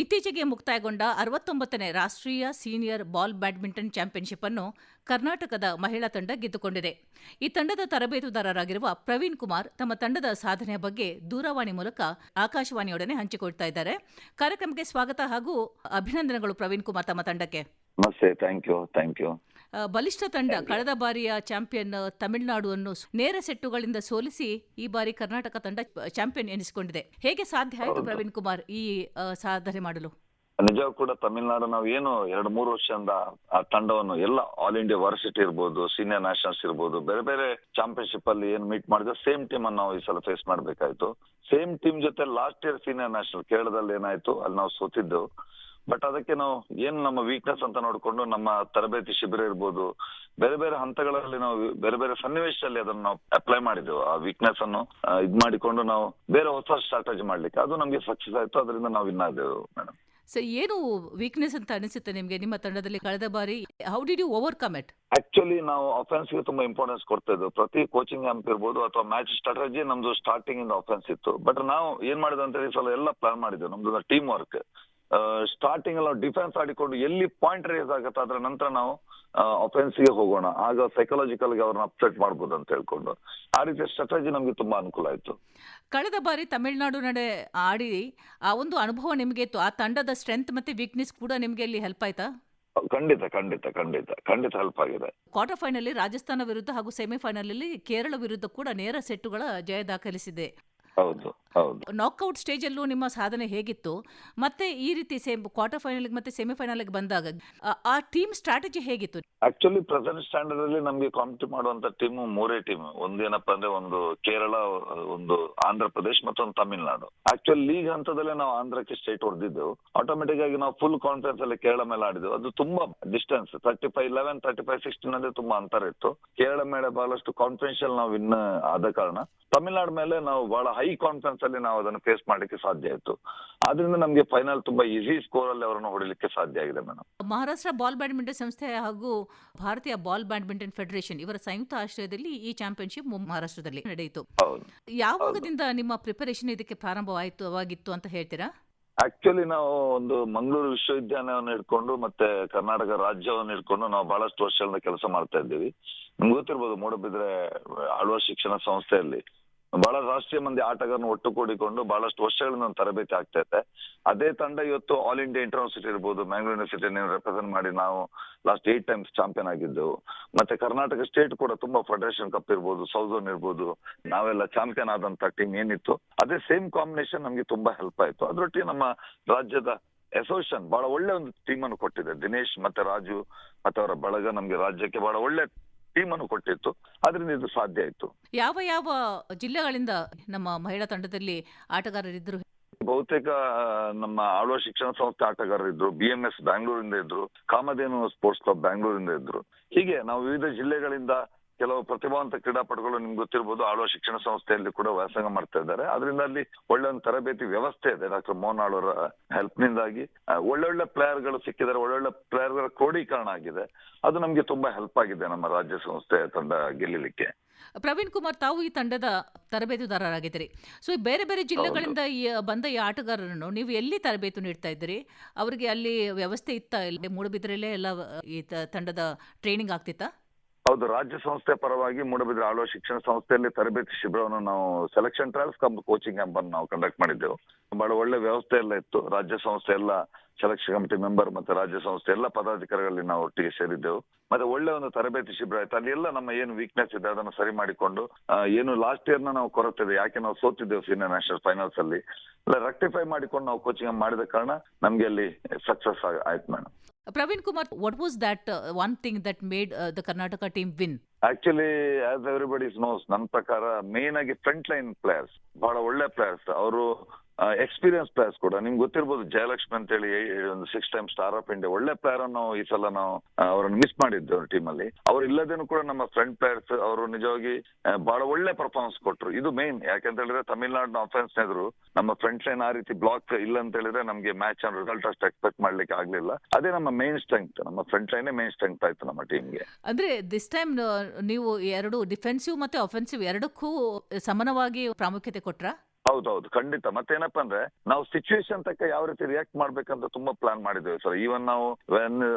ಇತ್ತೀಚೆಗೆ ಮುಕ್ತಾಯಗೊಂಡ ಅರವತ್ತೊಂಬತ್ತನೇ ರಾಷ್ಟ್ರೀಯ ಸೀನಿಯರ್ ಬಾಲ್ ಬ್ಯಾಡ್ಮಿಂಟನ್ ಚಾಂಪಿಯನ್ಶಿಪ್ ಅನ್ನು ಕರ್ನಾಟಕದ ಮಹಿಳಾ ತಂಡ ಗೆದ್ದುಕೊಂಡಿದೆ. ಈ ತಂಡದ ತರಬೇತುದಾರರಾಗಿರುವ ಪ್ರವೀಣ್ ಕುಮಾರ್ ತಮ್ಮ ತಂಡದ ಸಾಧನೆಯ ಬಗ್ಗೆ ದೂರವಾಣಿ ಮೂಲಕ ಆಕಾಶವಾಣಿಯೊಡನೆ ಹಂಚಿಕೊಳ್ತಾ ಇದ್ದಾರೆ. ಕಾರ್ಯಕ್ರಮಕ್ಕೆ ಸ್ವಾಗತ ಹಾಗೂ ಅಭಿನಂದನೆಗಳು ಪ್ರವೀಣ್ ಕುಮಾರ್ ತಮ್ಮ ತಂಡಕ್ಕೆ. ನಮಸ್ತೆ ಥ್ಯಾಂಕ್ ಯು ಥ್ಯಾಂಕ್ ಯು ಬಲಿಷ್ಠ ತಂಡ ಕಳೆದ ಬಾರಿಯ ಚಾಂಪಿಯನ್ ತಮಿಳುನಾಡುವನ್ನು ನೇರ ಸೆಟ್ಟುಗಳಿಂದ ಸೋಲಿಸಿ ಈ ಬಾರಿ ಕರ್ನಾಟಕ ತಂಡ ಚಾಂಪಿಯನ್ ಎನಿಸಿಕೊಂಡಿದೆ. ಹೇಗೆ ಸಾಧ್ಯ ಆಯಿತು ಪ್ರವೀಣ್ ಕುಮಾರ್ ಈ ಸಾಧನೆ ಮಾಡಲು? ನಿಜ ಕೂಡ ತಮಿಳ್ನಾಡು ನಾವು ಏನು ಎರಡು ಮೂರು ವರ್ಷದಿಂದ ಆ ತಂಡವನ್ನು ಎಲ್ಲ ಆಲ್ ಇಂಡಿಯಾ ವರ್ಸಿಟಿ ಇರ್ಬೋದು ಸೀನಿಯರ್ ನ್ಯಾಷನಲ್ಸ್ ಇರ್ಬೋದು ಬೇರೆ ಬೇರೆ ಚಾಂಪಿಯನ್ಶಿಪ್ ಅಲ್ಲಿ ಏನು ಮೀಟ್ ಮಾಡಿದ್ರೆ ಸೇಮ್ ಟೀಮ್ ಅನ್ನು ನಾವು ಈ ಸಲ ಫೇಸ್ ಮಾಡ್ಬೇಕಾಯ್ತು. ಸೇಮ್ ಟೀಮ್ ಜೊತೆ ಲಾಸ್ಟ್ ಇಯರ್ ಸೀನಿಯರ್ ನ್ಯಾಷನಲ್ ಕೇರಳದಲ್ಲಿ ಏನಾಯ್ತು ಅಲ್ಲಿ ನಾವು ಸೋತಿದ್ದೆವು. ಬಟ್ ಅದಕ್ಕೆ ನಾವು ಏನ್ ನಮ್ಮ ವೀಕ್ನೆಸ್ ಅಂತ ನೋಡ್ಕೊಂಡು ನಮ್ಮ ತರಬೇತಿ ಶಿಬಿರ ಇರ್ಬೋದು ಬೇರೆ ಬೇರೆ ಹಂತಗಳಲ್ಲಿ ನಾವು ಬೇರೆ ಬೇರೆ ಸನ್ನಿವೇಶದಲ್ಲಿ ಅದನ್ನು ನಾವು ಅಪ್ಲೈ ಮಾಡಿದೆವು. ಆ ವೀಕ್ನೆಸ್ ಅನ್ನು ಇದು ಇದ್ ಮಾಡಿಕೊಂಡು ನಾವು ಬೇರೆ ಹೊಸ ಸ್ಟ್ರಾಟಜಿ ಮಾಡ್ಲಿಕ್ಕೆ. ಅದು ನಮ್ಗೆ ಸಕ್ಸಸ್ ಆಯ್ತು ಅದರಿಂದ ನಾವು ವಿನ್ ಆದೆವು ಮೇಡಮ್ ಸೊ ಏನು ವೀಕ್ನೆಸ್ ಅಂತ ಅನಿಸುತ್ತೆ ನಿಮಗೆ ನಿಮ್ಮ ತಂಡದಲ್ಲಿ ಕಳೆದ ಬಾರಿ? How did you overcome it actually ನಾವು ಅಫೆನ್ಸ್ಗೆ ತುಂಬಾ ಇಂಪಾರ್ಟೆನ್ಸ್ ಕೊಡ್ತಾ ಇದ್ವು ಪ್ರತಿ ಕೋಚಿಂಗ್ ಕ್ಯಾಂಪ್ ಇರ್ಬೋದು ಅಥವಾ ಮ್ಯಾಚ್ ಸ್ಟ್ರಾಟಜಿ ನಮ್ದು ಸ್ಟಾರ್ಟಿಂಗ್ ಇಂದ ಅಫೆನ್ಸ್ ಇತ್ತು. ಬಟ್ ನಾವು ಏನ್ ಮಾಡಿದ್ವಿ ಅಂತ ಹೇಳಿ ಸಲ ಎಲ್ಲ ಪ್ಲಾನ್ ಮಾಡಿದ್ವಿ. ನಮ್ದು ಟೀಮ್ ವರ್ಕ್ ಸ್ಟಾರ್ಟಿಂಗ್ ಅಲ್ಲಿ ನಾವು ಡಿಫೆನ್ಸ್ ಆಡಿಕೊಂಡು ಎಲ್ಲಿ ಪಾಯಿಂಟ್ ರೇಸ್ ಆಗುತ್ತೆ ಅದ್ರ ನಂತರ ನಾವು ಅಫೆನ್ಸ್ಗೆ ಹೋಗೋಣ. ಆಗ ಸೈಕಲಾಜಿಕಲ್ಗೆ ಅವ್ರನ್ನ ಅಪ್ಸೆಟ್ ಮಾಡ್ಬೋದು ಅಂತ ಹೇಳ್ಕೊಂಡು. ಆ ರೀತಿಯ ಸ್ಟ್ರಾಟಜಿ ನಮ್ಗೆ ತುಂಬಾ ಅನುಕೂಲ ಆಯ್ತು. ಕಳೆದ ಬಾರಿ ತಮಿಳುನಾಡು ನಡೆ ಆಡಿ ಆ ಒಂದು ಅನುಭವ ನಿಮಗೆ ಇತ್ತು. ಆ ತಂಡದ ಸ್ಟ್ರೆಂತ್ ಮತ್ತೆ ವೀಕ್ನೆಸ್ ಕೂಡ ನಿಮಗೆ ಇಲ್ಲಿ ಹೆಲ್ಪ್ ಆಯ್ತಾ? ಖಂಡಿತ ಖಂಡಿತ ಖಂಡಿತ. ಖಂಡಿತ ಹೆಲ್ಪ್ ಆಗಿದೆ. ಕ್ವಾರ್ಟರ್ ಫೈನಲ್ ರಾಜಸ್ಥಾನ ವಿರುದ್ಧ ಹಾಗೂ ಸೆಮಿಫೈನಲ್ ಅಲ್ಲಿ ಕೇರಳ ವಿರುದ್ಧ ಕೂಡ ನೇರ ಸೆಟ್ಟುಗಳ ಜಯ ದಾಖಲಿಸಿದೆ. ಹೌದು ಹೌದು. ನಾಕ್ಔಟ್ ಸ್ಟೇಜಲ್ಲೂ ನಿಮ್ಮ ಸಾಧನೆ ಹೇಗಿತ್ತು? ಮತ್ತೆ ಈ ರೀತಿ ಸೇಮ್ ಕ್ವಾರ್ಟರ್ ಫೈನಲ್ಗೆ ಮತ್ತೆ ಸೆಮಿಫೈನಲ್ಗೆ ಬಂದಾಗ ಆ- ಟೀಮ್ ಸ್ಟ್ರಾಟಜಿ ಹೇಗಿತ್ತು? ಆಕ್ಚುಲಿ ಪ್ರೆಸೆಂಟ್ ಸ್ಟ್ಯಾಂಡರ್ಡ್ ಅಲ್ಲಿ ನಮಗೆ ಕಾಂಪಿಟ್ ಮಾಡುವಂತ ಟೀಮ್ ಮೂರೇ ಟೀಮ್ ಒಂದೇನಪ್ಪ ಅಂದ್ರೆ ಒಂದು ಕೇರಳ ಒಂದು ಆಂಧ್ರ ಪ್ರದೇಶ್ ಮತ್ತೊಂದು ತಮಿಳುನಾಡು ಆಕ್ಚುಲಿ ಲೀಗ್ ಹಂತದಲ್ಲೇ ನಾವು ಆಂಧ್ರಕ್ಕೆ ಸ್ಟೇಟ್ ಹೊಡೆದಿದ್ದು. ಆಟೋಮೆಟಿಕ್ ಆಗಿ ನಾವು ಫುಲ್ ಕಾನ್ಫಿಡೆನ್ಸ್ ಅಲ್ಲಿ ಕೇರಳ ಮೇಲೆ ಆಡಿದೆವು. ಅದು ತುಂಬಾ distance thirty five eleven thirty five sixteen ಅಂದ್ರೆ ತುಂಬಾ ಅಂತರ ಇತ್ತು. ಕೇರಳ ಮೇಲೆ ಬಹಳಷ್ಟು ಕಾನ್ಫಿಡೆನ್ಷಿಯಲ್ ನಾವು ವಿನ್ ಆದ ಕಾರಣ. ತಮಿಳ್ನಾಡು ಮೇಲೆ ನಾವು ಬಹಳ ಹೈ ಕಾನ್ಫಿಡೆನ್ಸ್ ಅಲ್ಲಿ ನಾವು ಅದನ್ನು ಫೇಸ್ ಮಾಡಲಿಕ್ಕೆ ಸಾಧ್ಯ ಆಯಿತು. ಆದ್ರಿಂದ ನಮಗೆ ಫೈನಲ್ ತುಂಬಾ ಈಸಿ ಸ್ಕೋರ್ ಅಲ್ಲಿ ಅವರನ್ನು ಹೊಡಿಲಿಕ್ಕೆ ಸಾಧ್ಯ ಆಗಿದೆ ಮೇಡಮ್ ಮಹಾರಾಷ್ಟ್ರ ಬಾಲ್ ಬ್ಯಾಡ್ಮಿಂಟನ್ ಸಂಸ್ಥೆ ಹಾಗೂ ಭಾರತೀಯ ಬಾಲ್ ಬ್ಯಾಡ್ಮಿಂಟನ್ ಫೆಡರೇಷನ್ ಇವರ ಸಂಯುಕ್ತ ಆಶ್ರಯದಲ್ಲಿ ಈ ಚಾಂಪಿಯನ್ಶಿಪ್ ಮಹಾರಾಷ್ಟ್ರದಲ್ಲಿ ನಡೆಯಿತು. ಯಾವಾಗದಿಂದ ನಿಮ್ಮ ಪ್ರಿಪರೇಷನ್ ಇದಕ್ಕೆ ಪ್ರಾರಂಭವಾಯಿತು ಅವಾಗಿತ್ತು ಅಂತ ಹೇಳ್ತೀರಾ? ಆಕ್ಚುಲಿ ನಾವು ಒಂದು ಮಂಗಳೂರು ವಿಶ್ವವಿದ್ಯಾಲಯವನ್ನು ಇಟ್ಕೊಂಡು ಮತ್ತೆ ಕರ್ನಾಟಕ ರಾಜ್ಯವನ್ನು ಇಟ್ಕೊಂಡು ನಾವು ಬಹಳಷ್ಟು ವರ್ಷಗಳಿಂದ ಕೆಲಸ ಮಾಡ್ತಾ ಇದ್ದೀವಿ. ನಿಮ್ಗೆ ಗೊತ್ತಿರ್ಬೋದು ಮೂಡಬಿದ್ರೆ ಆಳ್ವ ಶಿಕ್ಷಣ ಸಂಸ್ಥೆಯಲ್ಲಿ ಬಹಳ ರಾಷ್ಟ್ರೀಯ ಮಂದಿ ಆಟಗಾರನ ಒಟ್ಟು ಕೂಡಿಕೊಂಡು ಬಹಳಷ್ಟು ವರ್ಷಗಳಿಂದ ಒಂದು ತರಬೇತಿ ಆಗ್ತಾ ಇದೆ. ಅದೇ ತಂಡ ಇವತ್ತು ಆಲ್ ಇಂಡಿಯಾ ಯೂನಿವರ್ಸಿಟಿ ಇರ್ಬೋದು ಮ್ಯಾಂಗ್ಳೂರ್ ಯೂನಿವರ್ಸಿಟಿ ರೆಪ್ರೆಸೆಂಟ್ ಮಾಡಿ ನಾವು ಲಾಸ್ಟ್ ಏಟ್ ಟೈಮ್ಸ್ ಚಾಂಪಿಯನ್ ಆಗಿದ್ದೆವು ಮತ್ತೆ ಕರ್ನಾಟಕ ಸ್ಟೇಟ್ ಕೂಡ ತುಂಬಾ ಫೆಡರೇಷನ್ ಕಪ್ ಇರ್ಬೋದು ಸೌಝೋನ್ ಇರ್ಬೋದು, ನಾವೆಲ್ಲ ಚಾಂಪಿಯನ್ ಆದಂತ ಟೀಮ್ ಏನಿತ್ತು. ಅದೇ ಸೇಮ್ ಕಾಂಬಿನೇಷನ್ ನಮ್ಗೆ ತುಂಬಾ ಹೆಲ್ಪ್ ಆಯ್ತು. ಅದರೊಟ್ಟಿಗೆ ನಮ್ಮ ರಾಜ್ಯದ ಅಸೋಸಿಯೇಷನ್ ಬಹಳ ಒಳ್ಳೆ ಒಂದು ಟೀಮ್ ಅನ್ನು ಕೊಟ್ಟಿದೆ. ದಿನೇಶ್ ಮತ್ತೆ ರಾಜು ಮತ್ತೆ ಅವರ ಬಳಗ ನಮ್ಗೆ ರಾಜ್ಯಕ್ಕೆ ಬಹಳ ಒಳ್ಳೆ ಟೀಮ್ ಅನ್ನು ಕೊಟ್ಟಿತ್ತು. ಅದರಿಂದ ಇದು ಸಾಧ್ಯ ಆಯಿತು. ಯಾವ ಯಾವ ಜಿಲ್ಲೆಗಳಿಂದ ನಮ್ಮ ಮಹಿಳಾ ತಂಡದಲ್ಲಿ ಆಟಗಾರರಿದ್ದರು? ಬಹುತೇಕ ನಮ್ಮ ಆಳುವ ಶಿಕ್ಷಣ ಸಂಸ್ಥೆ ಆಟಗಾರರಿದ್ರು. ಬಿ ಎಂ ಎಸ್ ಬ್ಯಾಂಗ್ಳೂರಿಂದ ಇದ್ರು. ಕಾಮಧೇನು ಸ್ಪೋರ್ಟ್ಸ್ ಕ್ಲಬ್ ಬ್ಯಾಂಗ್ಳೂರಿಂದ ಇದ್ರು. ಹೀಗೆ ನಾವು ವಿವಿಧ ಜಿಲ್ಲೆಗಳಿಂದ ಕೆಲವು ಪ್ರತಿಭಾವಂತ ಕ್ರೀಡಾಪಟುಗಳು ನಿಮ್ಗೆ ಗೊತ್ತಿರ್ಬೋದು, ಆಳುವ ಶಿಕ್ಷಣ ಸಂಸ್ಥೆಯಲ್ಲಿ ಕೂಡ ವ್ಯಾಸಂಗ ಮಾಡ್ತಾ ಇದ್ದಾರೆ. ಅದರಿಂದ ಅಲ್ಲಿ ಒಳ್ಳೆ ಒಂದು ತರಬೇತಿ ವ್ಯವಸ್ಥೆ ಇದೆ. ಡಾಕ್ಟರ್ ಮೋಹನ್ ಹೆಲ್ಪ್ ನಿಂದಾಗಿ ಒಳ್ಳೊಳ್ಳೆ ಪ್ಲೇಯರ್ಗಳು ಸಿಕ್ಕಿದ್ದಾರೆ. ಒಳ್ಳೊಳ್ಳೆ ಪ್ಲೇಯರ್ಗಳ ಕ್ರೋಢೀಕರಣ ಆಗಿದೆ. ಅದು ನಮ್ಗೆ ತುಂಬಾ ಹೆಲ್ಪ್ ಆಗಿದೆ ನಮ್ಮ ರಾಜ್ಯ ಸಂಸ್ಥೆ ತಂಡ ಗೆಲ್ಲಲಿಕ್ಕೆ. ಪ್ರವೀಣ್ ಕುಮಾರ್, ತಾವು ಈ ತಂಡದ ತರಬೇತುದಾರರಾಗಿದ್ದೀರಿ. ಸೊ ಬೇರೆ ಬೇರೆ ಜಿಲ್ಲೆಗಳಿಂದ ಬಂದ ಈ ಆಟಗಾರರನ್ನು ನೀವು ಎಲ್ಲಿ ತರಬೇತಿ ನೀಡ್ತಾ ಇದ್ದೀರಿ? ಅವರಿಗೆ ಅಲ್ಲಿ ವ್ಯವಸ್ಥೆ ಇತ್ತ? ಇಲ್ಲಿ ಮೂಡಬಿದ್ರಲ್ಲೇ ಎಲ್ಲ ಈ ತಂಡದ ಟ್ರೈನಿಂಗ್ ಆಗ್ತಿತ್ತಾ? ಹೌದು, ರಾಜ್ಯ ಸಂಸ್ಥೆ ಪರವಾಗಿ ಮೂಡಬಿದ್ರೆ ಆಳುವ ಶಿಕ್ಷಣ ಸಂಸ್ಥೆಯಲ್ಲಿ ತರಬೇತಿ ಶಿಬಿರವನ್ನು ನಾವು ಸೆಲೆಕ್ಷನ್ ಟ್ರಯಲ್ಸ್ ಕಮ್ ಕೋಚಿಂಗ್ ಅನ್ನು ನಾವು ಕಂಡಕ್ಟ್ ಮಾಡಿದ್ದೆವು. ಬಹಳ ಒಳ್ಳೆ ವ್ಯವಸ್ಥೆ ಎಲ್ಲ ಇತ್ತು. ರಾಜ್ಯ ಸಂಸ್ಥೆ ಎಲ್ಲ ಸೆಲೆಕ್ಷನ್ ಕಮಿಟಿ ಮೆಂಬರ್ ಮತ್ತೆ ರಾಜ್ಯ ಸಂಸ್ಥೆ ಎಲ್ಲ ಪದಾಧಿಕಾರಿಗಳಲ್ಲಿ ನಾವು ಒಟ್ಟಿಗೆ ಸೇರಿದ್ದೆವು. ಮತ್ತೆ ಒಳ್ಳೆ ಒಂದು ತರಬೇತಿ ಶಿಬಿರ ಆಯ್ತು. ಅಲ್ಲಿ ಎಲ್ಲ ನಮ್ಮ ಏನು ವೀಕ್ನೆಸ್ ಇದೆ ಅದನ್ನು ಸರಿ ಮಾಡಿಕೊಂಡು ಏನು ಲಾಸ್ಟ್ ಇಯರ್ನ ನಾವು ಕೊರತೆ ಇದೆ ಯಾಕೆ ನಾವು ಸೋತಿದ್ದೆವು ಸೀನಿಯರ್ ನ್ಯಾಷನಲ್ ಫೈನಲ್ಸ್ ಅಲ್ಲಿ? ರೆಕ್ಟಿಫೈ ಮಾಡಿಕೊಂಡು ನಾವು ಕೋಚಿಂಗ್ ಮಾಡಿದ ಕಾರಣ ನಮ್ಗೆ ಅಲ್ಲಿ ಸಕ್ಸಸ್ ಆಯ್ತು madam Praveen Kumar what was that one thing that made the Karnataka team win actually as everybody knows ನನ್ನ ಪ್ರಕಾರ ಮೇನ್ ಆಗಿ ಫ್ರಂಟ್ ಲೈನ್ ಪ್ಲೇಯರ್ಸ್ ಬಹಳ ಒಳ್ಳೆ ಪ್ಲೇಯರ್ಸ್ ಅವರು ಎಕ್ಸ್ಪೀರಿಯನ್ಸ್ ಪ್ಲೇಯರ್ಸ್ ಕೂಡ. ನಿಮ್ಗೆ ಗೊತ್ತಿರ್ಬೋದು, ಜಯಲಕ್ಷ್ಮಿ ಅಂತ ಹೇಳಿ ಒಂದು six time star of India ಒಳ್ಳೆ ಪ್ಲೇಯರ್ ಅನ್ನು ಈ ಸಲ ನಾವು ಅವರನ್ನು ಮಿಸ್ ಮಾಡಿದ್ದು ಟೀಮ್ ಅಲ್ಲಿ. ಅವ್ರು ಇಲ್ಲದೇನು ಕೂಡ ನಮ್ಮ ಫ್ರಂಟ್ ಪ್ಲೇಯರ್ಸ್ ಅವರು ನಿಜವಾಗಿ ಬಹಳ ಒಳ್ಳೆ ಪರ್ಫಾರ್ಮೆನ್ಸ್ ಕೊಟ್ರು. ಇದು ಮೇನ್ ಯಾಕಂತ ಹೇಳಿದ್ರೆ, ತಮಿಳ್ನಾಡಿನ ಅಫೆನ್ಸ್ ಎದುರು ನಮ್ಮ ಫ್ರಂಟ್ ಲೈನ್ ಆ ರೀತಿ ಬ್ಲಾಕ್ ಇಲ್ಲ ಅಂತ ಹೇಳಿದ್ರೆ ನಮಗೆ ಮ್ಯಾಚ್ ರಿಸಲ್ಟ್ ಅಷ್ಟು ಎಕ್ಸ್ಪೆಕ್ಟ್ ಮಾಡ್ಲಿಕ್ಕೆ ಆಗ್ಲಿಲ್ಲ. ಅದೇ ನಮ್ಮ ಮೇನ್ ಸ್ಟ್ರೆಂತ್ ನಮ್ಮ ಫ್ರಂಟ್ ಲೈನ್ ಮೇನ್ ಸ್ಟ್ರೆಂತ್ ಆಯ್ತು ನಮ್ಮ ಟೀಮ್ಗೆ ಅಂದ್ರೆ ದಿಸ್ ಟೈಮ್ ನೀವು ಎರಡು ಡಿಫೆನ್ಸಿವ್ ಮತ್ತೆ ಅಫೆನ್ಸಿವ್ ಎರಡಕ್ಕೂ ಸಮಾನವಾಗಿ ಪ್ರಾಮುಖ್ಯತೆ ಕೊಟ್ರಾ? ಹೌದೌದು, ಖಂಡಿತ. ಮತ್ತೇನಪ್ಪ ಅಂದ್ರೆ, ನಾವು ಸಿಚುವೇಶನ್ ತಕ್ಕ ಯಾವ ರೀತಿ ರಿಯಾಕ್ಟ್ ಮಾಡ್ಬೇಕಂತ ತುಂಬಾ ಪ್ಲಾನ್ ಮಾಡಿದ್ದೇವೆ ಸರ್. ಈವನ್ ನಾವು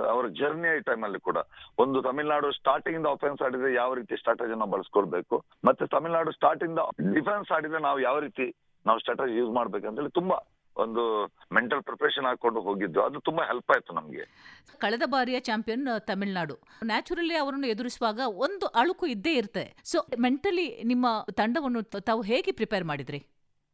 ಅವರ ಜರ್ನಿ ಟೈಮ್ ಅಲ್ಲಿ ಕೂಡ. ಒಂದು ತಮಿಳ್ನಾಡು ಸ್ಟಾರ್ಟಿಂಗ್ ಇಂದ ಆಫೆನ್ಸ್ ಆಡಿದ್ರೆ ಯಾವ ರೀತಿ ಸ್ಟ್ರಾಟಜಿ ನಾವು ಬಳಸ್ಕೊಳ್ಬೇಕು? ಮತ್ತೆ ತಮಿಳ್ನಾಡು ಸ್ಟಾರ್ಟಿಂಗ್ ಡಿಫೆನ್ಸ್ ಆಡಿದ್ರೆ ನಾವು ಯಾವ ರೀತಿ ನಾವು ಸ್ಟ್ರಾಟಜಿ ಯೂಸ್ ಮಾಡ್ಬೇಕಂತೇಳಿ ತುಂಬಾ ಒಂದು ಮೆಂಟಲ್ ಪ್ರಿಪರೇಷನ್ ಹಾಕೊಂಡು ಹೋಗಿದ್ದು. ಅದು ತುಂಬಾ ಹೆಲ್ಪ್ ಆಯ್ತು ನಮ್ಗೆ. ಕಳೆದ ಬಾರಿಯ ಚಾಂಪಿಯನ್ ತಮಿಳ್ನಾಡು. ನ್ಯಾಚುರಲಿ ಅವರನ್ನು ಎದುರಿಸುವಾಗ ಒಂದು ಅಳುಕು ಇದ್ದೇ ಇರುತ್ತೆ. ಸೊ ಮೆಂಟಲಿ ನಿಮ್ಮ ತಂಡವನ್ನು ತಾವು ಹೇಗೆ ಪ್ರಿಪೇರ್ ಮಾಡಿದ್ರಿ?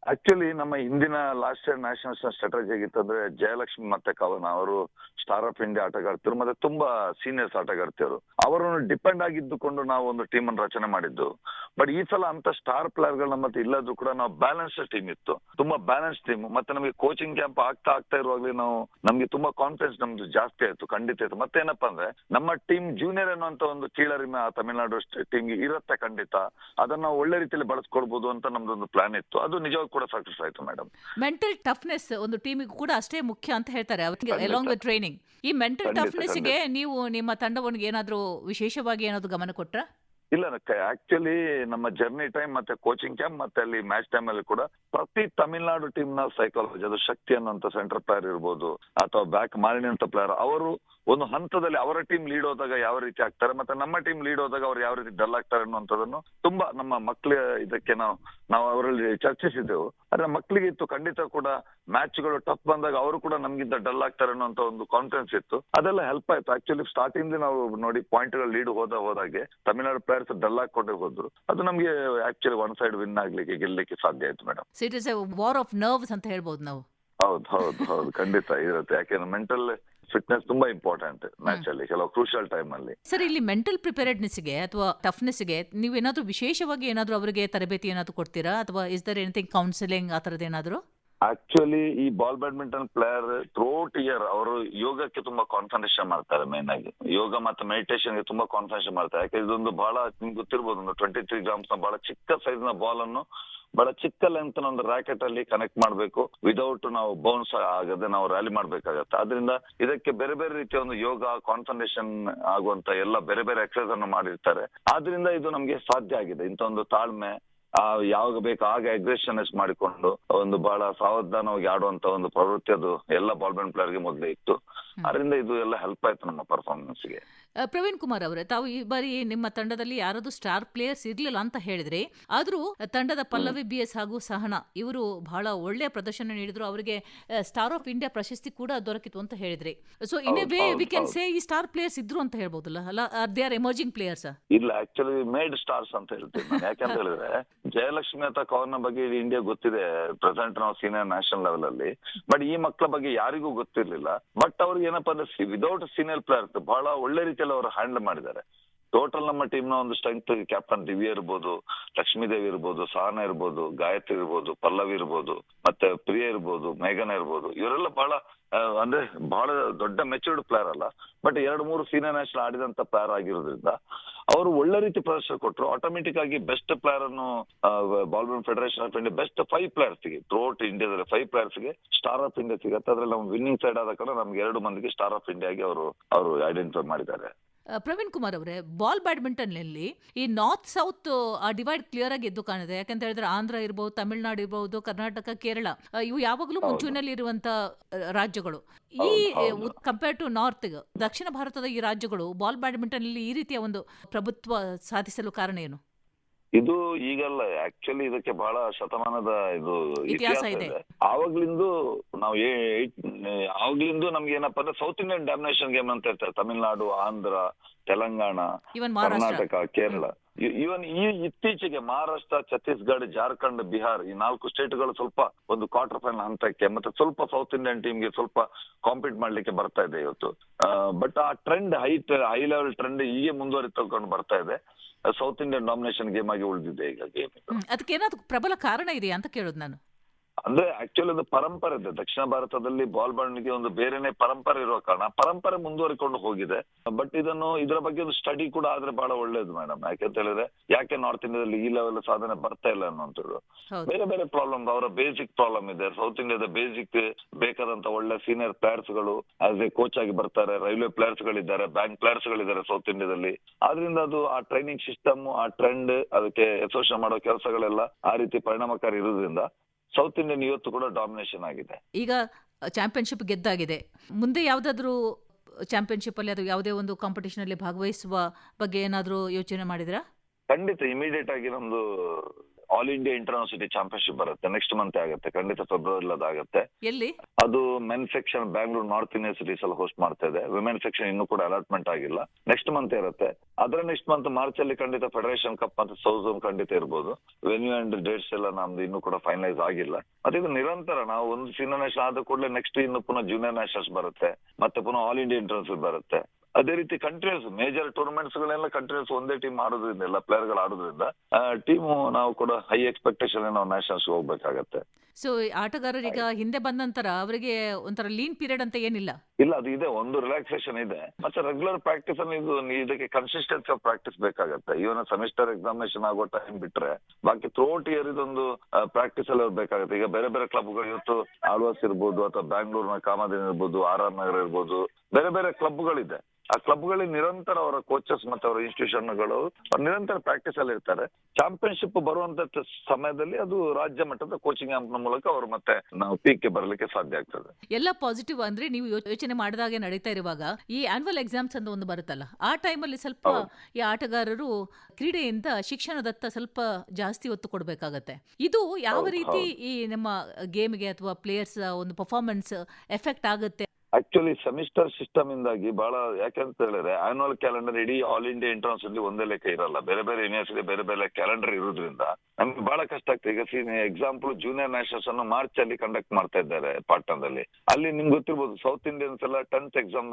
ಆಕ್ಚುಲಿ ನಮ್ಮ ಹಿಂದಿನ ಲಾಸ್ಟ್ ಇಯರ್ ನ್ಯಾಷನಲ್ ಸ್ಟ್ರಾಟಜಿ ಆಗಿತ್ತಂದ್ರೆ ಜಯಲಕ್ಷ್ಮಿ ಮತ್ತೆ ಕವನ ಅವರು ಸ್ಟಾರ್ ಆಫ್ ಇಂಡಿಯಾ ಆಟಗಾರ್ತಿರು ಮತ್ತೆ ತುಂಬಾ ಸೀನಿಯರ್ಸ್ ಆಟಗಾರ್ತಿಯರು. ಅವರನ್ನು ಡಿಪೆಂಡ್ ಆಗಿದ್ದುಕೊಂಡು ನಾವು ಒಂದು ಟೀಮ್ ಅನ್ನು ರಚನೆ ಮಾಡಿದ್ದು. ಬಟ್ ಈ ಸಲ ಅಂತ ಸ್ಟಾರ್ ಪ್ಲೇಯರ್ಗಳ ಮತ್ತೆ ಇಲ್ಲದ್ರು ಕೂಡ ನಾವು ಬ್ಯಾಲೆನ್ಸ್ ಟೀಮ್ ಇತ್ತು. ತುಂಬಾ ಬ್ಯಾಲೆನ್ಸ್ ಟೀಮ್ ಮತ್ತೆ ನಮಗೆ ಕೋಚಿಂಗ್ ಕ್ಯಾಂಪ್ ಆಗ್ತಾ ಆಗ್ತಾ ಇರುವಾಗಲೇ ನಾವು, ನಮ್ಗೆ ತುಂಬಾ ಕಾನ್ಫಿಡೆನ್ಸ್ ನಮ್ದು ಜಾಸ್ತಿ ಆಯ್ತು, ಖಂಡಿತ ಆಯ್ತು. ಮತ್ತೇನಪ್ಪಾ ಅಂದ್ರೆ, ನಮ್ಮ ಟೀಮ್ ಜೂನಿಯರ್ ಅನ್ನುವಂತ ಒಂದು ಕೀಳರಿಮೆ ಆ ತಮಿಳ್ನಾಡು ಟೀಮ್ಗೆ ಇರುತ್ತೆ ಖಂಡಿತ. ಅದನ್ನ ಒಳ್ಳೆ ರೀತಿಯಲ್ಲಿ ಬಳಸ್ಕೊಳ್ಬಹುದು ಅಂತ ನಮ್ದೊಂದು ಪ್ಲಾನ್ ಇತ್ತು. ಅದು ನಿಜವಾಗಿ ಕೂಡ ಸಕ್ಸಸ್ ಆಯ್ತು ಮೇಡಮ್ ಮೆಂಟಲ್ ಟಫ್ನೆಸ್ ಒಂದು ಟೀಮಿಗೂ ಕೂಡ ಅಷ್ಟೇ ಮುಖ್ಯ ಅಂತ ಹೇಳ್ತಾರೆ. ಅಲಾಂಗ್ ವಿತ್ ಟ್ರೈನಿಂಗ್ ಈ ಮೆಂಟಲ್ ಟಫ್ನೆಸ್ಗೆ ನೀವು ನಿಮ್ಮ ತಂಡವನ್ನು ಏನಾದರೂ ವಿಶೇಷವಾಗಿ ಏನಾದರೂ ಗಮನ ಕೊಟ್ರಾ? ಇಲ್ಲ ಆಕ್ಚುಲಿ ನಮ್ಮ ಜರ್ನಿ ಟೈಮ್ ಮತ್ತೆ ಕೋಚಿಂಗ್ ಕ್ಯಾಂಪ್ ಮತ್ತೆ ಅಲ್ಲಿ ಮ್ಯಾಚ್ ಟೈಮ್ ಅಲ್ಲಿ ಕೂಡ ಪ್ರತಿ ತಮಿಳ್ನಾಡು ಟೀಮ್ನ ಸೈಕಾಲಜಿ ಅದು ಶಕ್ತಿ ಅನ್ನುವಂತ ಸೆಂಟರ್ ಪ್ಲೇಯರ್ ಇರ್ಬೋದು ಅಥವಾ ಬ್ಯಾಕ್ ಮಾಲಿನಿ ಅಂತ ಪ್ಲೇಯರ್ ಅವರು ಒಂದು ಹಂತದಲ್ಲಿ ಅವರ ಟೀಮ್ ಲೀಡ್ ಹೋದಾಗ ಯಾವ ರೀತಿ ಆಗ್ತಾರೆ ಮತ್ತೆ ನಮ್ಮ ಟೀಮ್ ಲೀಡ್ ಹೋದಾಗ ಅವ್ರು ಯಾವ ರೀತಿ ಡಲ್ ಆಗ್ತಾರೆ ಅನ್ನುವಂಥದ್ದನ್ನು ತುಂಬಾ ನಮ್ಮ ಮಕ್ಕಳ ಇದಕ್ಕೆ ನಾವು ನಾವು ಅವರಲ್ಲಿ ಚರ್ಚಿಸಿದ್ದೆವು. ಆದ್ರೆ ಮಕ್ಕಳಿಗೆ ಇತ್ತು ಖಂಡಿತ ಕೂಡ ಮ್ಯಾಚ್ಗಳು ಟಫ್ ಬಂದಾಗ ಅವರು ಕೂಡ ನಮ್ಗಿಂತ ಡಲ್ ಆಗ್ತಾರೆ ಅನ್ನುವಂತ ಒಂದು ಕಾನ್ಫಿಡೆನ್ಸ್ ಇತ್ತು. ಅದೆಲ್ಲ ಹೆಲ್ಪ್ ಆಯ್ತು. ಆಕ್ಚುಲಿ ಸ್ಟಾರ್ಟಿಂಗ್ ನಾವು ನೋಡಿ ಪಾಯಿಂಟ್ಗಳು ಲೀಡ್ ಹೋದ ಹೋದಾಗೆ ತಮಿಳ್ನಾಡು ಪ್ಲೇಯರ್ಸ್ ಡಲ್ ಹಾಕೊಂಡು ಹೋದ್ರು. ಅದು ನಮ್ಗೆ ಆಕ್ಚುಲಿ ಒನ್ ಸೈಡ್ ವಿನ್ ಆಗ್ಲಿಕ್ಕೆ ಗೆಲ್ಲಕ್ಕೆ ಸಾಧ್ಯ ಆಯ್ತು madam it is war of nerves ಅಂತ ಹೇಳ್ಬೋದು ನಾವು. ಹೌದು ಹೌದು ಹೌದು. ಖಂಡಿತ ಇರುತ್ತೆ. ಯಾಕೆಂದ್ರೆ ಮೆಂಟಲ್ ಫಿಟ್ನೆಸ್ ತುಂಬಾ ಇಂಪಾರ್ಟೆಂಟ್ ಮ್ಯಾಚ್ ಅಲ್ಲಿ ಕೆಲವು ಕ್ರೂಷಿಯಲ್ ಟೈಮ್ ಅಲ್ಲಿ. ಸರ್ ಇಲ್ಲಿ ಮೆಂಟಲ್ ಪ್ರಿಪೇರ್ಡ್ನೆಸ್ಗೆ ಅಥವಾ ಟಫ್ನೆಸ್ಗೆ ನೀವೇನಾದ್ರೂ ವಿಶೇಷವಾಗಿ ಏನಾದ್ರೂ ಅವರಿಗೆ ತರಬೇತಿ ಏನಾದ್ರೂ ಕೊಡ್ತೀರಾ? ಅಥವಾ ಇಸ್ ದರ್ ಎನಿಥಿಂಗ್ ಕೌನ್ಸಿಲಿಂಗ್ ಆ ಥರದ್ದು ಏನಾದರೂ? ಆಕ್ಚುಲಿ ಈ ball badminton player throughout year ಅವರು ಯೋಗಕ್ಕೆ ತುಂಬಾ ಕಾನ್ಸಂಟ್ರೇಷನ್ ಮಾಡ್ತಾರೆ ಮೇನ್ ಆಗಿ. ಯೋಗ ಮತ್ತೆ ಮೆಡಿಟೇಷನ್ಗೆ ತುಂಬಾ ಕಾನ್ಸಂಟ್ರೇಷನ್ ಮಾಡ್ತಾರೆ. ಯಾಕೆ ಇದೊಂದು ಬಹಳ, ನಿಮ್ಗೆ ಗೊತ್ತಿರ್ಬೋದು, ಒಂದು ಟ್ವೆಂಟಿ ತ್ರೀ ಗ್ರಾಮ್ಸ್ನ ಬಹಳ ಚಿಕ್ಕ ಸೈಜ್ನ ಬಾಲ್ ಅನ್ನು ಬಹಳ ಚಿಕ್ಕ ಲೆಂತ್ ಒಂದು ರಾಕೆಟ್ ಅಲ್ಲಿ ಕನೆಕ್ಟ್ ಮಾಡಬೇಕು. ವಿದೌಟ್ ನಾವು ಬೌನ್ಸ್ ಆಗದೆ ನಾವು ರ್ಯಾಲಿ ಮಾಡ್ಬೇಕಾಗತ್ತೆ. ಅದರಿಂದ ಇದಕ್ಕೆ ಬೇರೆ ಬೇರೆ ರೀತಿಯ ಒಂದು ಯೋಗ ಕಾನ್ಸಂಟ್ರೇಷನ್ ಆಗುವಂತ ಎಲ್ಲ ಬೇರೆ ಬೇರೆ ಎಕ್ಸರ್ಸೈಸ್ ಅನ್ನು ಮಾಡಿರ್ತಾರೆ. ಆದ್ರಿಂದ ಇದು ನಮ್ಗೆ ಸಾಧ್ಯ ಆಗಿದೆ. ಇಂಥ ಒಂದು ತಾಳ್ಮೆ ಯಾವಾಗ ಬೇಕು ಆಗ ಅಗ್ರೆಷನ್ನೆಸ್ ಮಾಡಿಕೊಂಡು ಒಂದು ಬಹಳ ಸಾವಧಾನವಾಗಿ ಆಡುವಂತ ಒಂದು ಪ್ರವೃತ್ತಿ ಅದು ಎಲ್ಲ ಬಾಲ್ ಬ್ಯಾಂಡ್ ಪ್ಲೇಯರ್ಗೆ ಮೊದಲೇ ಇತ್ತು. ಅದರಿಂದ ಇದು ಎಲ್ಲ ಹೆಲ್ಪ್ ಆಯ್ತು ನಮ್ಮ ಪರ್ಫಾರ್ಮೆನ್ಸ್ಗೆ. ಆ, ಪ್ರವೀಣ್ ಕುಮಾರ್ ಅವರೇ ತಾವು ಈ ಬಾರಿ ನಿಮ್ಮ ತಂಡದಲ್ಲಿ ಯಾರಾದರೂ ಸ್ಟಾರ್ ಪ್ಲೇಯರ್ಸ್ ಇರಲಿಲ್ಲ ಅಂತ ಹೇಳಿದ್ರಿ. ಆದರೂ ತಂಡದ ಪಲ್ಲವಿ ಬಿ ಎಸ್ ಹಾಗೂ ಸಹನಾ ಇವರು ಬಹಳ ಒಳ್ಳೆಯ ಪ್ರದರ್ಶನ ನೀಡಿದ್ರು. ಅವರಿಗೆ ಸ್ಟಾರ್ ಆಫ್ ಇಂಡಿಯಾ ಪ್ರಶಸ್ತಿ ಕೂಡ ದೊರಕಿತು ಅಂತ ಹೇಳಿದ್ರಿ. So in a way we can. Say ಈ ಸ್ಟಾರ್ ಪ್ಲೇಯರ್ಸ್ ಇದ್ರು ಅಂತ ಹೇಳ್ಬೋದಲ್ಲ? ಅಲ್ಲ ದೇ ಆರ್ ಎಮರ್ಜಿಂಗ್ ಪ್ಲೇಯರ್ಸ್ ಇಲ್ಲ ಆಕ್ಚುಲಿ ಮೇಡ್ ಸ್ಟಾರ್ಸ್ ಅಂತ ಹೇಳ್ತೀನಿ ನಾನು. ಯಾಕಂತ ಹೇಳಿದ್ರೆ ಜಯಲಕ್ಷ್ಮಿ ಅಥವಾ ಕವರ್ನ ಬಗ್ಗೆ ಇಡೀ ಇಂಡಿಯಾ ಗೊತ್ತಿದೆ ಪ್ರೆಸೆಂಟ್ ನಾವು ಸೀನಿಯರ್ ನ್ಯಾಷನಲ್ ಲೆವೆಲ್ ಅಲ್ಲಿ. ಬಟ್ ಈ ಮಕ್ಕಳ ಬಗ್ಗೆ ಯಾರಿಗೂ ಗೊತ್ತಿರ್ಲಿಲ್ಲ. ಬಟ್ ಅವ್ರಿಗೆ ಏನಪ್ಪ ಅಂದ್ರೆ ವಿದೌಟ್ ಸೀನಿಯರ್ ಪ್ಲೇಯರ್ಸ್ ಬಹಳ ಒಳ್ಳೆ ರೀತಿಯಲ್ಲಿ ಅವರು ಹ್ಯಾಂಡಲ್ ಮಾಡಿದ್ದಾರೆ. ಟೋಟಲ್ ನಮ್ಮ ಟೀಮ್ನ ಒಂದು ಸ್ಟ್ರೆಂತ್ ಕ್ಯಾಪ್ಟನ್ ದಿವ್ಯ ಇರ್ಬೋದು ಲಕ್ಷ್ಮೀದೇವಿ ಇರ್ಬೋದು ಸಹನ ಇರ್ಬೋದು ಗಾಯತ್ರಿ ಇರ್ಬೋದು ಪಲ್ಲವಿ ಇರ್ಬೋದು, ಮತ್ತೆ ಪ್ರಿಯ ಇರ್ಬೋದು ಮೇಘನ ಇರ್ಬೋದು. ಇವರೆಲ್ಲ ಬಹಳ ಅಂದ್ರೆ ಬಹಳ ದೊಡ್ಡ ಮೆಚೂರ್ಡ್ ಪ್ಲೇಯರ್ ಅಲ್ಲ. ಬಟ್ ಎರಡು ಮೂರು ಸೀನಿಯರ್ ನ್ಯಾಷನಲ್ ಆಡಿದಂತ ಪ್ಲೇಯರ್ ಆಗಿರೋದ್ರಿಂದ ಅವರು ಒಳ್ಳೆ ರೀತಿ ಪ್ರದರ್ಶನ ಕೊಟ್ಟರು ಆಟೋಮೆಟಿಕ್ ಆಗಿ ಬೆಸ್ಟ್ ಪ್ಲೇಯರ್ ಅನ್ನು ball federation of India best five ಪ್ಲೇಯರ್ಸ್ಗೆ throughout ಇಂಡಿಯಾದಲ್ಲಿ ಫೈವ್ ಪ್ಲೇಯರ್ಸ್ಗೆ ಸ್ಟಾರ್ ಆಫ್ ಇಂಡಿಯಾ ಸಿಗುತ್ತೆ. ಅದ್ರಲ್ಲಿ ನಮ್ಗೆ ವಿನ್ನಿಂಗ್ ಸೈಡ್ ಆದ ಕಾರಣ ನಮ್ಗೆ ಎರಡು ಮಂದಿಗೆ ಸ್ಟಾರ್ ಆಫ್ ಇಂಡಿಯಾಗೆ ಅವರು ಅವರು ಐಡೆಂಟಿಫೈ ಮಾಡಿದ್ದಾರೆ. ಪ್ರವೀಣ್ ಕುಮಾರ್ ಅವರೇ ಬಾಲ್ ಬ್ಯಾಡ್ಮಿಂಟನ್ನಲ್ಲಿ ಈ ನಾರ್ತ್ ಸೌತ್ ಆ ಡಿವೈಡ್ ಕ್ಲಿಯರ್ ಆಗಿ ಎದ್ದು ಕಾಣಿದೆ ಯಾಕಂತ ಹೇಳಿದ್ರೆ ಆಂಧ್ರ ಇರ್ಬೋದು ತಮಿಳುನಾಡು ಇರ್ಬೋದು ಕರ್ನಾಟಕ ಕೇರಳ ಇವು ಯಾವಾಗಲೂ. ಮುಂಚೂಣಿಯಲ್ಲಿ ಇರುವಂತ ರಾಜ್ಯಗಳು ಈ. ಕಂಪೇರ್ ಟು ನಾರ್ತ್ ದಕ್ಷಿಣ ಭಾರತದ ಈ ರಾಜ್ಯಗಳು ಬಾಲ್ ಬ್ಯಾಡ್ಮಿಂಟನ್ ಅಲ್ಲಿ ಈ ರೀತಿಯ ಒಂದು ಪ್ರಭುತ್ವ ಸಾಧಿಸಲು ಕಾರಣ ಏನು ಇದು ಈಗಲ್ಲ ಆಕ್ಚುಲಿ ಇದಕ್ಕೆ ಬಹಳ ಶತಮಾನದ ಇದು ಇತಿಹಾಸ. ಇದೆ. ಆವಾಗ್ಲಿಂದು ನಾವು ಆವಾಗ್ಲಿಂದು ನಮ್ಗೆ ಏನಪ್ಪಾ ಅಂದ್ರೆ ಸೌತ್ ಇಂಡಿಯನ್ ಡಾಮಿನೇಷನ್ ಗೇಮ್ ಅಂತ ಇರ್ತಾರೆ. ತಮಿಳುನಾಡು ಆಂಧ್ರ ತೆಲಂಗಾಣ ಕರ್ನಾಟಕ ಕೇರಳ. ಇವನ್ ಈ ಇತ್ತೀಚೆಗೆ ಮಹಾರಾಷ್ಟ್ರ ಛತ್ತೀಸ್ಗಢ ಜಾರ್ಖಂಡ್, ಬಿಹಾರ್ ಈ ನಾಲ್ಕು ಸ್ಟೇಟ್ಗಳು ಸ್ವಲ್ಪ ಒಂದು ಕ್ವಾರ್ಟರ್ ಫೈನಲ್ ಹಂತಕ್ಕೆ ಮತ್ತೆ ಸ್ವಲ್ಪ ಸೌತ್ ಇಂಡಿಯನ್ ಟೀಮ್ಗೆ ಸ್ವಲ್ಪ ಕಾಂಪೀಟ್ ಮಾಡ್ಲಿಕ್ಕೆ ಬರ್ತಾ ಇದೆ ಇವತ್ತು. ಬಟ್ ಆ trend height high level trend ಹೀಗೆ ಮುಂದುವರಿತಕೊಂಡು ಬರ್ತಾ ಇದೆ. ಸೌತ್ ಇಂಡಿಯನ್ ಡಾಮಿನೇಷನ್ ಗೇಮ್ ಆಗಿ ಉಳಿದಿದೆ ಈಗ ಗೇಮ್ ಅದಕ್ಕೆ ಏನಾದ್ರು ಪ್ರಬಲ ಕಾರಣ ಇದೆಯಾ ಅಂತ ಕೇಳೋದು ನಾನು. ಅಂದ್ರೆ ಆಕ್ಚುಲಿ ಅದು ಪರಂಪರೆ ಇದೆ. ದಕ್ಷಿಣ ಭಾರತದಲ್ಲಿ ಬಾಲ್ ಬಾಲ್ಗೆ ಒಂದು ಬೇರೆನೆ ಪರಂಪರೆ ಇರುವ ಕಾರಣ ಪರಂಪರೆ ಮುಂದುವರಿಕೊಂಡು ಹೋಗಿದೆ. ಬಟ್ ಇದನ್ನು ಇದರ ಬಗ್ಗೆ ಒಂದು ಸ್ಟಡಿ ಕೂಡ ಆದ್ರೆ ಬಹಳ ಒಳ್ಳೇದು ಮೇಡಮ್ ಯಾಕೆಂತ ಹೇಳಿದ್ರೆ ಯಾಕೆ ನಾರ್ತ್ ಇಂಡಿಯಾದಲ್ಲಿ ಈ ಲೆವೆಲ್ ಸಾಧನೆ ಬರ್ತಾ ಇಲ್ಲ ಅನ್ನೋ ಹೌದು. ಬೇರೆ ಬೇರೆ ಪ್ರಾಬ್ಲಮ್ ಅವರ ಬೇಸಿಕ್ ಪ್ರಾಬ್ಲಮ್ ಇದೆ. ಸೌತ್ ಇಂಡಿಯಾದ ಬೇಸಿಕ್ ಬೇಕಾದಂತ ಒಳ್ಳೆ ಸೀನಿಯರ್ ಪ್ಲೇಯರ್ಸ್ಗಳು ಆಸ್ ಎ ಕೋಚ್ ಆಗಿ ಬರ್ತಾರೆ ರೈಲ್ವೆ ಪ್ಲೇಯರ್ಸ್ ಗಳಿದ್ದಾರೆ ಬ್ಯಾಂಕ್ ಪ್ಲೇಯರ್ಸ್ ಗಳಿದ್ದಾರೆ ಸೌತ್ ಇಂಡಿಯಾದಲ್ಲಿ ಆದ್ರಿಂದ ಅದು ಆ ಟ್ರೈನಿಂಗ್ ಸಿಸ್ಟಮ್ ಆ ಟ್ರೆಂಡ್ ಅದಕ್ಕೆ ಅಸೋಸಿಯೇಟ್ ಮಾಡೋ ಕೆಲಸಗಳೆಲ್ಲ ಆ ರೀತಿ ಪರಿಣಾಮಕಾರಿ ಇರೋದ್ರಿಂದ ಸೌತ್ ಇಂಡಿಯನ್ ಇವತ್ತು ಕೂಡ ಡಾಮಿನೇಷನ್ ಆಗಿದೆ. ಈಗ ಚಾಂಪಿಯನ್ಶಿಪ್ ಗೆದ್ದಾಗಿದೆ. ಮುಂದೆ ಯಾವುದಾದ್ರೂ ಚಾಂಪಿಯನ್ಶಿಪ್ ಅಲ್ಲಿ ಅದು ಯಾವುದೇ ಒಂದು ಕಾಂಪಿಟೇಷನ್ ಅಲ್ಲಿ ಭಾಗವಹಿಸುವ ಬಗ್ಗೆ ಏನಾದರೂ ಯೋಚನೆ ಮಾಡಿದ್ರಾ? ಖಂಡಿತ ಇಮಿಡಿಯೇಟ್ ಆಗಿ ನಮ್ದು ಆಲ್ ಇಂಡಿಯಾ ಇಂಟರ್ನಾಷನಲ್ ಚಾಂಪಿಯನ್ಶಿಪ್ ಬರುತ್ತೆ. ನೆಕ್ಸ್ಟ್ ಮಂತ್ ಆಗುತ್ತೆ. ಖಂಡಿತ ಫೆಬ್ರವರಿ ಆಗುತ್ತೆ ಎಲ್ಲಿ? ಅದು men section Bangalore north universities ಅಲ್ಲಿ ಹೋಸ್ಟ್ ಮಾಡ್ತಾ ಇದೆ. ವಿಮೆನ್ ಸೆಕ್ಷನ್ ಇನ್ನೂ ಕೂಡ ಅಲಾಟ್ಮೆಂಟ್ ಆಗಿಲ್ಲ. ನೆಕ್ಸ್ಟ್ ಮಂತ್ ಇರುತ್ತೆ. ಅದರ ನೆಕ್ಸ್ಟ್ ಮಂತ್ ಮಾರ್ಚ್ ಅಲ್ಲಿ ಖಂಡಿತ ಫೆಡರೇಷನ್ ಕಪ್ ಮತ್ತೆ ಸೌತ್ ಖಂಡಿತ ಇರ್ಬೋದು. ವೆನ್ಯೂ ಅಂಡ್ ಡೇಟ್ಸ್ ಎಲ್ಲ ನಮ್ದು ಇನ್ನು ಕೂಡ ಫೈನಲೈಸ್ ಆಗಿಲ್ಲ. ಮತ್ತೆ ಇದು ನಿರಂತರ ನಾವು ಒಂದು ಸೀನಿಯರ್ ನ್ಯಾಷನಲ್ ಆದ ಕೂಡಲೇ ನೆಕ್ಸ್ಟ್ ಇನ್ನು ಪುನಃ ಜೂನಿಯರ್ ನ್ಯಾಷನಲ್ಸ್ ಬರುತ್ತೆ. ಮತ್ತೆ ಪುನಃ ಆಲ್ ಇಂಡಿಯಾ ಇಂಟರ್ನ್ಶಿಪ್ ಬರುತ್ತೆ. ಅದೇ ರೀತಿ ಕಂಟ್ರೀಸ್ ಮೇಜರ್ ಟೂರ್ನಮೆಂಟ್ಸ್ ಗಳೆಲ್ಲ ಕಂಟ್ರೀಸ್ ಒಂದೇ ಟೀಮ್ ಆಡೋದ್ರಿಂದ ಎಲ್ಲ ಪ್ಲೇಯರ್ಗಳು ಆಡೋದ್ರಿಂದ ಟೀಮು ನಾವು ಕೂಡ ಹೈ ಎಕ್ಸ್ಪೆಕ್ಟೇಷನ್ ನಾವು ನ್ಯಾಷನಲ್ಸ್ ಹೋಗ್ಬೇಕಾಗತ್ತೆ. ಸೊ ಆಟಗಾರರೀಗ ಹಿಂದೆ ಬಂದ ನಂತರ ಅವರಿಗೆ ಒಂಥರ ಲೀನ್ ಪೀರಿಯಡ್ ಅಂತ ಏನಿಲ್ಲ? ಇಲ್ಲ ಅದು ಇದೆ ಒಂದು ರಿಲ್ಯಾಕ್ಸೇಷನ್ ಇದೆ. ಮತ್ತೆ ರೆಗ್ಯುಲರ್ ಪ್ರಾಕ್ಟೀಸ್ ಅಲ್ಲಿ ಇದು ಇದಕ್ಕೆ ಕನ್ಸಿಸ್ಟೆನ್ಸಿ ಆಫ್ ಪ್ರಾಕ್ಟೀಸ್ ಬೇಕಾಗತ್ತೆ. ಇವನ ಸೆಮಿಸ್ಟರ್ ಎಕ್ಸಾಮಿನೇಷನ್ ಆಗೋ ಟೈಮ್ ಬಿಟ್ರೆ ಬಾಕಿ ಥ್ರೋಟ್ ಇಯರ್ ಇದೊಂದು ಪ್ರಾಕ್ಟೀಸ್ ಅಲ್ಲಿ ಬೇಕಾಗುತ್ತೆ. ಈಗ ಬೇರೆ ಬೇರೆ ಕ್ಲಬ್ಗಳು ಇವತ್ತು ಆಳ್ವಾಸ್ ಇರ್ಬೋದು ಅಥವಾ ಬ್ಯಾಂಗ್ಳೂರ್ನ ಕಾಮದಿನ ಇರ್ಬೋದು ಆರ್ ಆರ್ ನಗರ ಇರ್ಬೋದು ಬೇರೆ ಬೇರೆ ಕ್ಲಬ್ಗಳಿದೆ. ಆ ಕ್ಲಬ್ಗಳಿಗೆ ನಿರಂತರ ಅವರ ಕೋಚಸ್ ಮತ್ತೆ ಅವರ ಇನ್ಸ್ಟಿಟ್ಯೂಷನ್ಗಳು ನಿರಂತರ ಪ್ರಾಕ್ಟೀಸ್ ಅಲ್ಲಿ ಇರ್ತಾರೆ. ಚಾಂಪಿಯನ್ಶಿಪ್ ಬರುವಂತ ಸಮಯದಲ್ಲಿ ಅದು ರಾಜ್ಯ ಮಟ್ಟದ ಕೋಚಿಂಗ್ ಕ್ಯಾಂಪ್ನ ಮೂಲಕ ಅವರು ಮತ್ತೆ ನಾವು ಪೀಕ್ಗೆ ಬರಲಿಕ್ಕೆ ಸಾಧ್ಯ ಆಗ್ತದೆ. ಎಲ್ಲ ಪಾಸಿಟಿವ್ ಅಂದ್ರೆ ನೀವು ಯೋಚನೆ ಮಾಡಿದಾಗೆ ನಡೀತಾ ಇರುವಾಗ ಈ ಆನ್ಯುವಲ್ ಎಕ್ಸಾಮ್ಸ್ ಅಂತ ಒಂದು ಬರುತ್ತಲ್ಲ ಆ ಟೈಮಲ್ಲಿ ಸ್ವಲ್ಪ ಈ ಆಟಗಾರರು ಕ್ರೀಡೆಯಿಂದ ಶಿಕ್ಷಣದತ್ತ ಸ್ವಲ್ಪ ಜಾಸ್ತಿ ಒತ್ತು ಕೊಡಬೇಕಾಗತ್ತೆ. ಇದು ಯಾವ ರೀತಿ ಈ ನಮ್ಮ ಗೇಮ್ಗೆ ಅಥವಾ ಪ್ಲೇಯರ್ಸ್ ಒಂದು ಪರ್ಫಾರ್ಮೆನ್ಸ್ ಎಫೆಕ್ಟ್ ಆಗುತ್ತೆ? ಆಕ್ಚುಲಿ ಸೆಮಿಸ್ಟರ್ ಸಿಸ್ಟಮ್ ಇಂದಾಗಿ ಬಹಳ, ಯಾಕೆಂತ ಹೇಳಿದ್ರೆ ಆನ್ಯುವಲ್ ಕ್ಯಾಲೆಂಡರ್ ಇಡೀ ಆಲ್ ಇಂಡಿಯಾ ಅಲ್ಲಿ ಒಂದೇ ಲೆಕ್ಕ ಇರಲ್ಲ. ಬೇರೆ ಬೇರೆ ಯೂನಿವರ್ಸಿಟಿ ಬೇರೆ ಬೇರೆ ಕ್ಯಾಲೆಂಡರ್ ಇರೋದ್ರಿಂದ ನಮ್ಗೆ ಬಹಳ ಕಷ್ಟ ಆಗ್ತದೆ. ಈಗ ಎಕ್ಸಾಂಪಲ್ ಜೂನಿಯರ್ ನ್ಯಾಷನಲ್ಸ್ ಅನ್ನು ಮಾರ್ಚ್ ಅಲ್ಲಿ ಕಂಡಕ್ಟ್ ಮಾಡ್ತಾ ಇದ್ದಾರೆ ಪಾಟ್ನಾದಲ್ಲಿ ಅಲ್ಲಿ ನಿಮ್ಗೆ ಗೊತ್ತಿರ್ಬೋದು ಸೌತ್ ಇಂಡಿಯನ್ಸ್ ಎಲ್ಲ tenth exam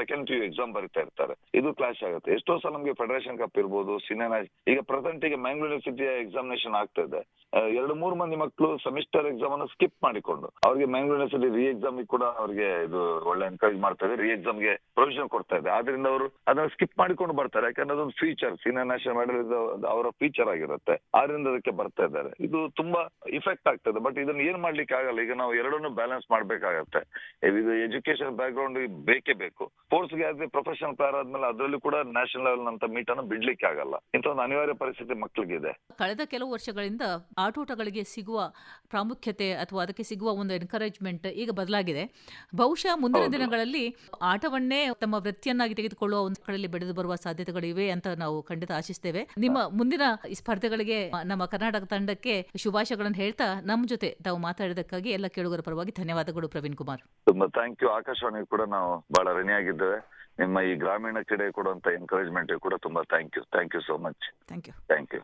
second you exam ಬರಿತಾ ಇರ್ತಾರೆ. ಇದು ಕ್ಲಾಶ್ ಆಗುತ್ತೆ. ಎಷ್ಟೋ ಸಲ ನಮಗೆ ಫೆಡರೇಷನ್ ಕಪ್ ಇರ್ಬೋದು ಸೀನಿಯರ್ ಈಗ ಪ್ರೆಸೆಂಟ್ ಈಗ ಮ್ಯಾಂಗ್ಳೂರ್ ಯೂನಿವರ್ಸಿಟಿಯ ಎಕ್ಸಾಮಿನೇಷನ್ ಆಗ್ತಾ ಇದೆ. ಎರಡು, ಮೂರು ಮಂದಿ ಮಕ್ಕಳು ಸೆಮಿಸ್ಟರ್ ಎಕ್ಸಾಮ್ ಅನ್ನು ಸ್ಕಿಪ್ ಮಾಡಿಕೊಂಡು, ಅವ್ರಿಗೆ ಮ್ಯಾಂಗ್ಳೂರ್ ಯೂನಿವರ್ಸಿಟಿ ರಿ ಎಕ್ಸಾಮ್ ಕೂಡ ಅವ್ರಿಗೆ ಇದು ಒಳ್ಳೆ ಎನ್ಕರೇಜ್ ಮಾಡ್ತಾ ಇದೆ ರೀ ಎಕ್ಸಾಮ್ಗೆ ಪ್ರೊವಿಷನ್ ಕೊಡ್ತಾ ಇದೆ. ಆದ್ರಿಂದ ಅವರು ಅದನ್ನ ಸ್ಕಿಪ್ ಮಾಡಿಕೊಂಡು ಬರ್ತಾರೆ. ಯಾಕಂದ್ರೆ ಅದೊಂದು ಫೀಚರ್ ಸೀನಿಯರ್ ನ್ಯಾಷನಲ್ ಮೆಡಲ್ ಅವರ ಫೀಚರ್ ಆಗಿರುತ್ತೆ. ಆದ್ರಿಂದ ಅದಕ್ಕೆ ಬರ್ತಾ ಇದ್ದಾರೆ. ಇದು ತುಂಬಾ ಇಫೆಕ್ಟ್ ಆಗ್ತದೆ. ಬಟ್ ಇದನ್ನ ಏನ್ ಮಾಡ್ಲಿಕ್ಕೆ ಆಗಲ್ಲ. ಈಗ ನಾವು ಎರಡನ್ನೂ ಬ್ಯಾಲೆನ್ಸ್ ಮಾಡ್ಬೇಕಾಗತ್ತೆ. ಇದು ಎಜುಕೇಶನ್ ಬ್ಯಾಕ್ ಗ್ರೌಂಡ್ ಬೇಕೇ ಬೇಕು. ಸ್ಪೋರ್ಟ್ಸ್ಗೆ ಆದ್ರೆ ಪ್ರೊಫೆಷನಲ್ ಪ್ಲೇಯರ್ ಆದ್ಮೇಲೆ ಅದರಲ್ಲೂ ಕೂಡ ನ್ಯಾಷನಲ್ ಲೆವೆಲ್ ಅಂತ ಮೀಟ್ ಅನ್ನು ಬಿಡ್ಲಿಕ್ಕೆ ಆಗಲ್ಲ. ಇಂಥ ಒಂದು ಅನಿವಾರ್ಯ ಪರಿಸ್ಥಿತಿ ಮಕ್ಕಳಿಗಿದೆ ಕಳೆದ ಕೆಲವು ವರ್ಷಗಳಿಂದ ಆಟೋಟಗಳಿಗೆ ಸಿಗುವ ಪ್ರಾಮುಖ್ಯತೆ ಅಥವಾ ಅದಕ್ಕೆ ಸಿಗುವ ಒಂದು ಎನ್ಕರೇಜ್ಮೆಂಟ್ ಈಗ ಬದಲಾಗಿದೆ. ಬಹುಶಃ ಮುಂದಿನ ದಿನಗಳಲ್ಲಿ ಆಟವನ್ನೇ ತಮ್ಮ ವೃತ್ತಿಯನ್ನಾಗಿ ತೆಗೆದುಕೊಳ್ಳುವ ಒಂದು ಕಡೆಯಲ್ಲಿ ಬೆಳೆದು ಬರುವ ಸಾಧ್ಯತೆಗಳಿವೆ ಅಂತ ನಾವು ಖಂಡಿತ ಆಶಿಸ್ತೇವೆ. ನಿಮ್ಮ ಮುಂದಿನ ಸ್ಪರ್ಧೆಗಳಿಗೆ ನಮ್ಮ ಕರ್ನಾಟಕ ತಂಡಕ್ಕೆ ಶುಭಾಶಯಗಳನ್ನು ಹೇಳ್ತಾ ನಮ್ಮ ಜೊತೆ ತಾವು ಮಾತಾಡಿದಕ್ಕಾಗಿ ಎಲ್ಲ ಕೇಳುಗರ ಪರವಾಗಿ ಧನ್ಯವಾದಗಳು ಪ್ರವೀಣ್ ಕುಮಾರ್. ತುಂಬಾ ಥ್ಯಾಂಕ್ ಯು ಆಕಾಶವಾಣಿ ಕೂಡ ನಾವು ಬಹಳ ಋಣಿಯಾಗಿದ್ದೇವೆ ನಿಮ್ಮ ಈ ಗ್ರಾಮೀಣ ಕ್ರೀಡೆ ಕೊಡುವಂತ ಎನ್ಕರೇಜ್ಮೆಂಟ್ ಕೂಡ ತುಂಬಾ thank you thank you so much thank you thank you